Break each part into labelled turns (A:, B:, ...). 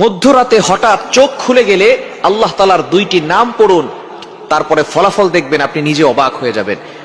A: মধ্যরাতে হঠাৎ চোখ খুলে গেলে আল্লাহ তালার দুইটি নাম পড়ুন, তারপরে ফলাফল দেখবেন আপনি নিজে অবাক হয়ে যাবেন।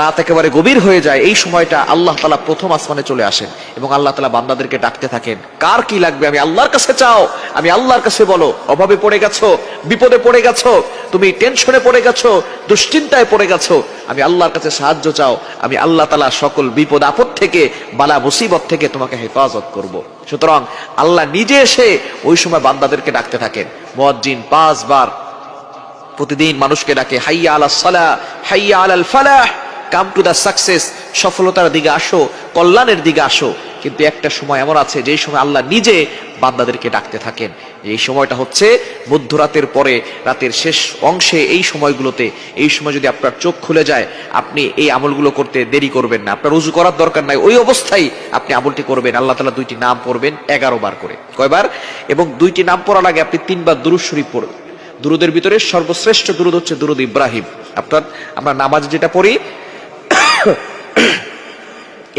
A: রাত একেবারে গভীর হয়ে যায়, এই সময়টা আল্লাহ তালা প্রথম আসমানে চলে আসেন এবং আল্লাহ তালা বান্দাদেরকে ডাকতে থাকেন। কার কি লাগবে? আমি আল্লাহর কাছে চাও। আমি আল্লাহর কাছে বলো, অভাবে পড়ে গেছো, বিপদে পড়ে গেছো, তুমি টেনশনে পড়ে গেছো, দুশ্চিন্তায় পড়ে গেছো, আমি আল্লাহর কাছে সাহায্য চাও। আমি আল্লাহ তালা সকল বিপদ, আপদ থেকে, বালা, মুসিবত থেকে তোমাকে হেফাজত করব। সুতরাং আল্লাহ নিজে এসে ওই সময় বান্দাদেরকে ডাকতে থাকেন। মজ্জিন পাঁচবার প্রতিদিন মানুষকে ডাকে, হাইয়া আলা সালা হাইয়া আলাল ফালাহ। কাম টু দা সাকসেস, সফলতার দিকে আসো, কল্যাণের দিকে আসো। কিন্তু একটা সময় এমন আছে যেই সময় আল্লাহ নিজে বান্দাদেরকে ডাকতে থাকেন। এই সময়টা হচ্ছে মধ্যরাতের পরে, রাতের শেষ অংশে এই সময়গুলোতে। এই সময় যদি আপনার চোখ খুলে যায়, আপনি এই আমলগুলো করতে দেরি করবেন না। আপনার উজু করার দরকার নাই, ওই অবস্থায় আপনি আমলটি করবেন। আল্লাহ তালা দুইটি নাম পড়বেন, এগারো বার করে। কয়বার? এবং দুইটি নাম পড়ার আগে আপনি তিনবার দুরুদ শরীফ পড়বেন দুরুদের ভিতরে সর্বশ্রেষ্ঠ দুরুদ হচ্ছে দুরুদ ইব্রাহিম। আপনার আমরা নামাজ যেটা পড়ি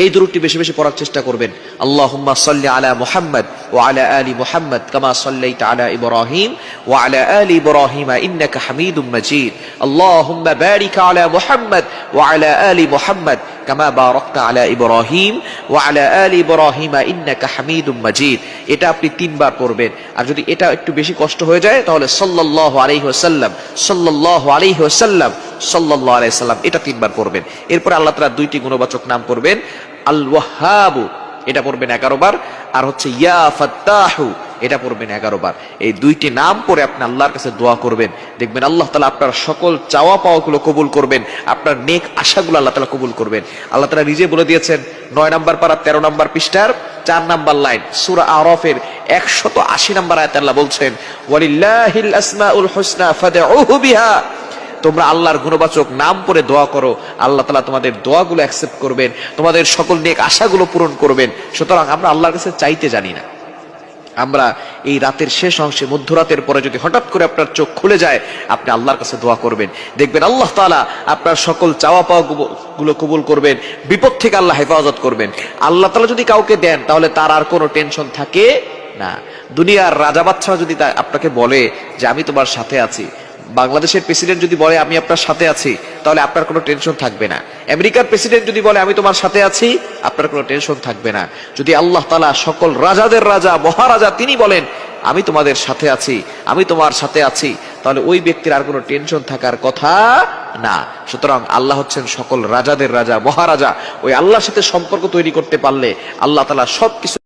A: এই দূরটি বেশি বেশি পড়ার চেষ্টা করবেন। আল্লাহ সাল্লি আলা মুহাম্মদ কামা সাল্লাইতা আলা ইব্রাহিম ওয়া আলা আলি ইব্রাহিম ইন্নাকা হামিদুম মাজিদ। আল্লাহুম্মা বারিক আলা মুহাম্মদ ওয়া আলা আলি মুহাম্মদ কামা বারাকতা আলা ইব্রাহিম ওয়া আলা আলি ইব্রাহিম ইন্নাকা হামিদুম মাজিদ। এটা আপনি তিনবার পড়বেন। আর যদি এটা একটু বেশি কষ্ট হয়ে যায়, তাহলে সাল্লাল্লাহু আলাইহি ওয়াসাল্লাম, সাল্লাল্লাহু আলাইহি ওয়াসাল্লাম, সাল্লাল্লাহু আলাইহি সাল্লাম এটা তিনবার পড়বেন। এরপর আল্লাহ তাআলা দুইটি গুণবাচক নাম পড়বেন আল ওয়াহাবু এটা পড়বেন এগারো বার আর হচ্ছে এটা পড়বেন এগারো বার। এই দুইটি নাম পরে আপনি আল্লাহর কাছে দোয়া করবেন। দেখবেন আল্লাহ তালা আপনার সকল চাওয়া পাওয়াগুলো কবুল করবেন, আপনার নেক আশাগুলো আল্লাহ তালা কবুল করবেন। আল্লাহ তালা নিজে বলে দিয়েছেন, নয় নাম্বার পারা, তেরো নাম্বার পৃষ্ঠার চার নাম্বার লাইন, সুরা আরফের একশত আশি নাম্বার আয়াত আল্লাহ বলছেন তোমরা আল্লাহর গুণবাচক নাম পরে দোয়া করো, আল্লাহ তালা তোমাদের দোয়াগুলো অ্যাকসেপ্ট করবেন, তোমাদের সকল নেক আশাগুলো পূরণ করবেন। সুতরাং আমরা আল্লাহর কাছে চাইতে জানি না। আমরা এই রাতের শেষ অংশে মধ্যরাতের পরে যদি হঠাৎ করে আপনার চোখ খুলে যায়, আপনি আল্লাহর কাছে দোয়া করবেন। দেখবেন আল্লাহ তাআলা আপনার সকল চাওয়া পাওয়া গুলো কবুল করবেন, বিপদ থেকে আল্লাহ হেফাজত করবেন। আল্লাহ তালা যদি কাউকে দেন, তাহলে তার আর কোনো টেনশন থাকে না। দুনিয়ার রাজা বাচ্চারা যদি আপনাকে বলে যে, আমি তোমার সাথে আছি। বাংলাদেশের প্রেসিডেন্ট যদি বলে, আমি আপনার সাথে আছি, তাহলে আপনার কোনো টেনশন থাকবে না। আমেরিকার প্রেসিডেন্ট যদি বলে, আমি তোমার সাথে আছি, আপনার কোনো টেনশন থাকবে না। যদি আল্লাহ তালা সকল রাজাদের রাজা, মহারাজা তিনি বলেন, আমি তোমাদের সাথে আছি, আমি তোমার সাথে আছি, তাহলে ওই ব্যক্তির আর কোনো টেনশন থাকার কথা না। সুতরাং আল্লাহ হচ্ছেন সকল রাজাদের রাজা, মহারাজা। ওই আল্লাহর সাথে সম্পর্ক তৈরি করতে পারলে আল্লাহ তালা সবকিছু